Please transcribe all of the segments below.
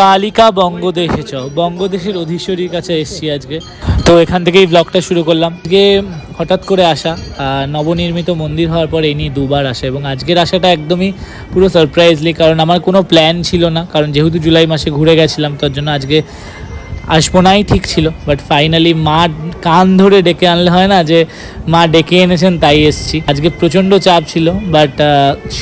কালিকা বঙ্গদেশ চ বঙ্গদেশের অধীশ্বরীর কাছে এসেছি আজকে। তো এখান থেকেই ব্লগটা শুরু করলাম। আজকে হঠাৎ করে আসা নবনির্মিত মন্দির হওয়ার পর এই নিয়ে দুবার আসা এবং আজকের আসাটা একদমই পুরো সারপ্রাইজলি কারণ আমার কোনো প্ল্যান ছিল না, কারণ যেহেতু জুলাই মাসে ঘুরে গেছিলাম, তার জন্য আজকে আসব নাই, ঠিক ছিল। বাট ফাইনালি মা কান ধরে ডেকে আনলে হয় না যে, মা ডেকে এনেছেন, তাই এসছি। আজকে প্রচণ্ড চাপ ছিল বাট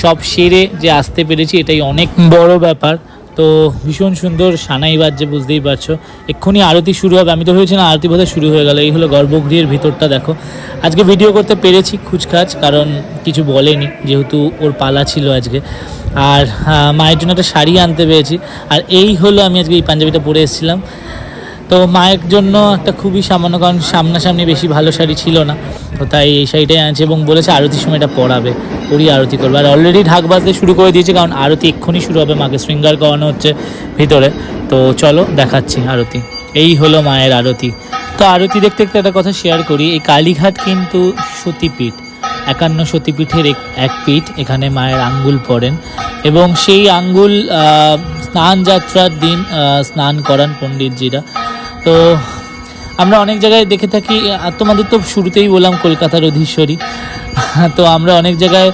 সব সেরে যে আসতে পেরেছি, এটাই অনেক বড় ব্যাপার। তো ভীষণ সুন্দর সানাই বাজছে, বুঝতেই পারছ। এক্ষুনি আরতি শুরু হবে। আমি তো না আরতি বোধহয় শুরু হয়ে গেল। এই হলো গর্ভগৃহের ভিতরটা, দেখো। আজকে ভিডিও করতে পেরেছি খুচখাচ, কারণ কিছু বলেনি, যেহেতু ওর পালা ছিল আজকে। আর মায়ের জন্য একটা শাড়ি আনতে পেরেছি। আর এই হলো আমি আজকে এই পাঞ্জাবিটা পরে এসেছিলাম। তো মায়ের জন্য একটা খুবই সামান্য, কারণ সামনাসামনি বেশি ভালো শাড়ি ছিল না। তো তাই এই শাড়িটাই আনছে এবং বলেছে আরতির সময় এটা পরাবে, পরিয়ে আরতি করবে। আর অলরেডি ঢাক বাজতে শুরু করে দিয়েছে, কারণ আরতি এক্ষুনি শুরু হবে, মাকে শৃঙ্গার করানো হচ্ছে ভিতরে। তো চলো, দেখাচ্ছি আরতি। এই হলো মায়ের আরতি। তো আরতি দেখতে দেখতে একটা কথা শেয়ার করি, এই কালীঘাট কিন্তু সতীপীঠ, একান্ন সতীপীঠের এক- পীঠ, এখানে মায়ের আঙ্গুল পড়েন। এবং সেই আঙ্গুল স্নান যাত্রার দিন স্নান করান পণ্ডিতজিরা। তো আমরা অনেক জায়গায় দেখে থাকি তোমাদের তো শুরুতেই বললাম কলকাতার অধীশ্বরী। তো আমরা অনেক জায়গায়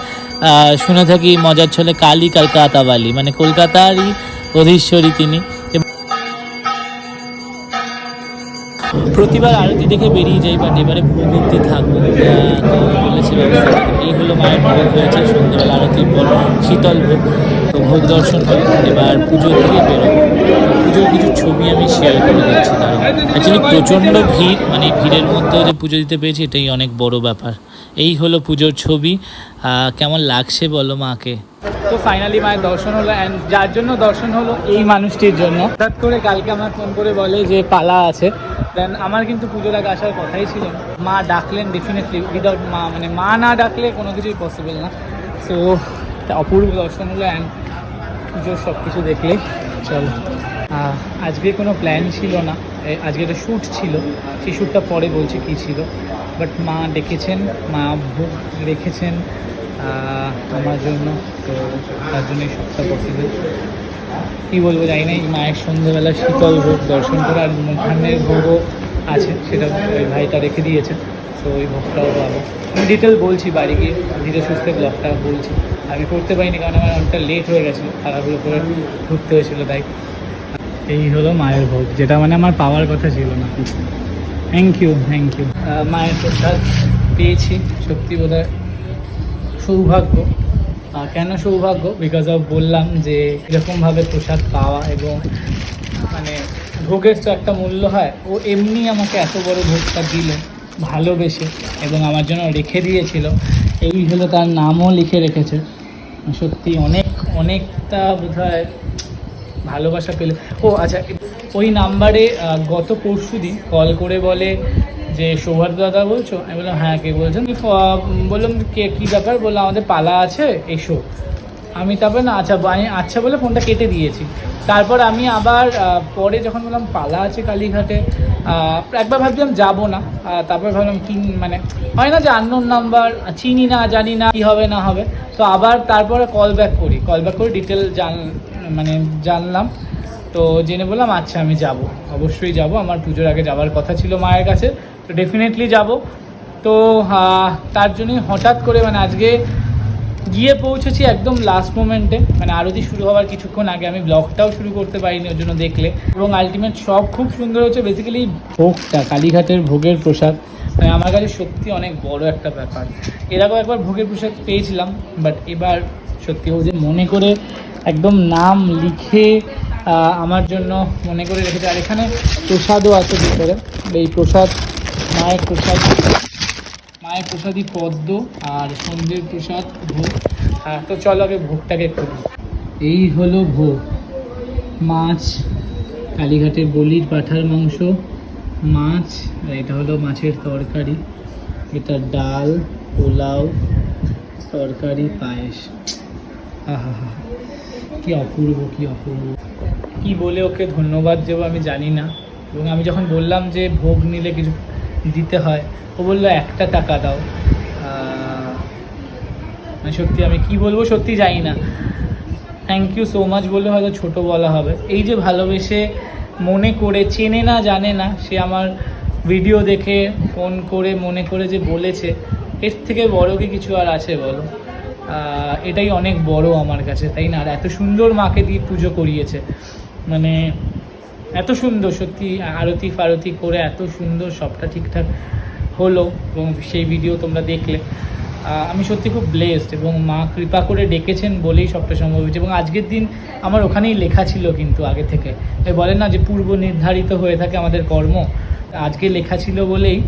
শুনে থাকি মজার ছলে কালী কলকাতাওয়ালি মানে কলকাতারই অধীশ্বরী তিনি। প্রতিবার আরতি দেখে বেরিয়ে যাই বাট এবারে অব্দি থাকব। আহ, তো বলেছিল এই হলো মায়ের ভোগ হয়েছে, সন্ধ্যাবেলা আরতির পর শীতল ভোগ, তো ভোগ দর্শন হলো, এবার পুজো দিয়ে বেরোবো। পুজোর কিছু ছবি আমি শেয়ার করে দিচ্ছি তারা অ্যাকচুয়ালি প্রচণ্ড ভিড় মানে ভিড়ের মধ্যেও যে পুজো দিতে পেরেছি, এটাই অনেক বড় ব্যাপার। এই হলো পুজোর ছবি কেমন লাগছে বলো মাকে? তো ফাইনালি মায়ের দর্শন হলো অ্যান্ড যার জন্য দর্শন হলো, এই মানুষটির জন্য। হঠাৎ করে কালকে আমার ফোন করে বলে যে পালা আছে। দেন আমার কিন্তু পুজোর আগে আসার কথাই ছিল মা ডাকলেন ডেফিনেটলি উইদাউট মা মানে মা না ডাকলে কোনো কিছুই পসিবল না। সো অপূর্ব দর্শন হলো অ্যান্ড পুজোর সব কিছু দেখলে চলো আজকে কোনো প্ল্যান ছিল না। আজকে একটা শ্যুট ছিল। সেই শ্যুটটা পরে বলছে কী ছিল। বাট মা ডেকেছেন, মা ভোগ রেখেছেন আমার জন্য। তো তার জন্যই সবটা পসিবল কী বলব জানি না, এই মায়ের সন্ধ্যেবেলা শীতল ভোগ দর্শন করা, আর মুখানের ভোগও আছে, সেটা ওই ভাইটা রেখে দিয়েছে, তো ওই ভোগটাও পাবো। আমি ডিটেল বলছি বাড়ি গিয়ে, ধীরে সুস্থে ব্লগটা বলছি। আমি করতে পারিনি, কারণ আমার অনেকটা লেট হয়ে গেছিল তাড়াহুড়ো করে ঘুরতে হয়েছিল তাই। এই হলো মায়ের ভোগ, যেটা মানে আমার পাওয়ার কথা ছিল না। থ্যাংক ইউ থ্যাংক ইউ মায়ের প্রসাদ পেয়েছি, সত্যি বোধ সৌভাগ্য। কেন সৌভাগ্য? বিকজ অফ বললাম যে এরকমভাবে প্রসাদ পাওয়া এবং মানে ভোগের তো একটা মূল্য হয়। ও এমনি আমাকে এত বড় ভোগটা দিল, ভালোবেসে এবং আমার জন্য রেখে দিয়েছিল। এই হলো তার নামও লিখে রেখেছে। সত্যি অনেক, অনেকটা বোধ ভালোবাসা পেলে। ও আচ্ছা ওই নাম্বারে গত পরশু দিন কল করে বলে যে সৌভাগ্য দাদা বলছো? আমি বললাম হ্যাঁ কে বলছেন? বললাম, কে, কী ব্যাপার? বললাম, আমাদের পালা আছে, এসো। আমি তারপর, না আচ্ছা আমি আচ্ছা বলে ফোনটা কেটে দিয়েছি। তারপর আমি আবার পরে যখন বললাম, পালা আছে কালীঘাটে একবার ভাবছিলাম যাব না। তারপর ভাবলাম, কি মানে হয় না যে আননোন নাম্বার চিনি না, জানি না, কী হবে, না হবে? তো আবার তারপরে কল ব্যাক করি। কল ব্যাক করে ডিটেল জান মানে জানলাম। তো জেনে বললাম আচ্ছা আমি যাব। অবশ্যই যাব। আমার পুজোর আগে যাওয়ার কথা ছিল মায়ের কাছে, তো ডেফিনেটলি যাব। তো তার জন্যই হঠাৎ করে মানে আজকে গিয়ে পৌঁছেছি একদম লাস্ট মোমেন্টে মানে আরতি শুরু হওয়ার কিছুক্ষণ আগে আমি ব্লগটাও শুরু করতে পারিনি ওর জন্য দেখলে। এবং আলটিমেট সব খুব সুন্দর হচ্ছে বেসিক্যালি ভোগটা, কালীঘাটের ভোগের প্রসাদ। মানে আমার কাছে সত্যি অনেক বড় একটা ব্যাপার। এর আগেও একবার ভোগের প্রসাদ পেয়েছিলাম বাট এবার সত্যি ও যে মনে করে একদম নাম লিখে আমার জন্য মনে করে রেখেছে আর এখানে প্রসাদও আছে ভিতরে। এই প্রসাদ, মায়ের প্রসাদ, মায়ের প্রসাদই পদ্ম আর সন্ধ্যের প্রসাদ ভোগ। হ্যাঁ তো চলো আগে ভোগটাকে করি এই হলো ভোগ। মাছ, কালীঘাটের বলির পাঠার মাংস, মাছ, আর এটা হলো মাছের তরকারি। এটা ডাল, পোলাও, তরকারি, পায়েস। আহা হা কি অপূর্ব কি অপূর্ব। কি বলে ওকে ধন্যবাদ দেবো আমি জানি না। এবং আমি যখন বললাম যে ভোগ নিলে কিছু দিতে হয়, ও বলল, একটা টাকা দাও। মানে সত্যি আমি কি বলব সত্যি জানি না। থ্যাংক ইউ সো মাচ বললে হয়তো ছোট বলা হবে। এই যে ভালোবেসে মনে করে, চেনে না, জানে না, সে আমার ভিডিও দেখে, ফোন করে, মনে করে যে বলেছে, এর থেকে বড় কি কিছু আর আছে বলো? এটাই অনেক বড় আমার কাছে, তাই না? আর এত সুন্দর মাকে দিয়ে পুজো করিয়েছে। মানে এত সুন্দর সত্যি আরতি ফারতি করে এত সুন্দর সবটা ঠিকঠাক হলো এবং সেই ভিডিও তোমরা দেখলে। আমি সত্যি খুব ব্লেসড এবং মা কৃপা করে ডেকেছেন বলেই সবটা সম্ভব হয়েছে এবং আজকের দিন আমার ওখানেই লেখা ছিল কিন্তু আগে থেকে। এ বলে না যে পূর্ব নির্ধারিত হয়ে থাকে আমাদের কর্ম। আজকে লেখা ছিল বলেই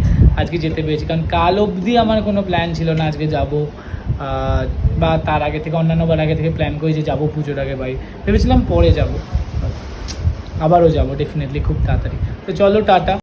আজকে যেতে পেরেছি। কারণ কাল অবধি আমার কোনো প্ল্যান ছিল না আজকে যাব। বা তার আগে থেকে অন্যান্যবার আগে থেকে প্ল্যান করি যে যাব পুজোর আগে বাড়ি ভেবেছিলাম পরে যাব। আবারও যাব ডেফিনেটলি খুব তাড়াতাড়ি। তো চলো টাটা।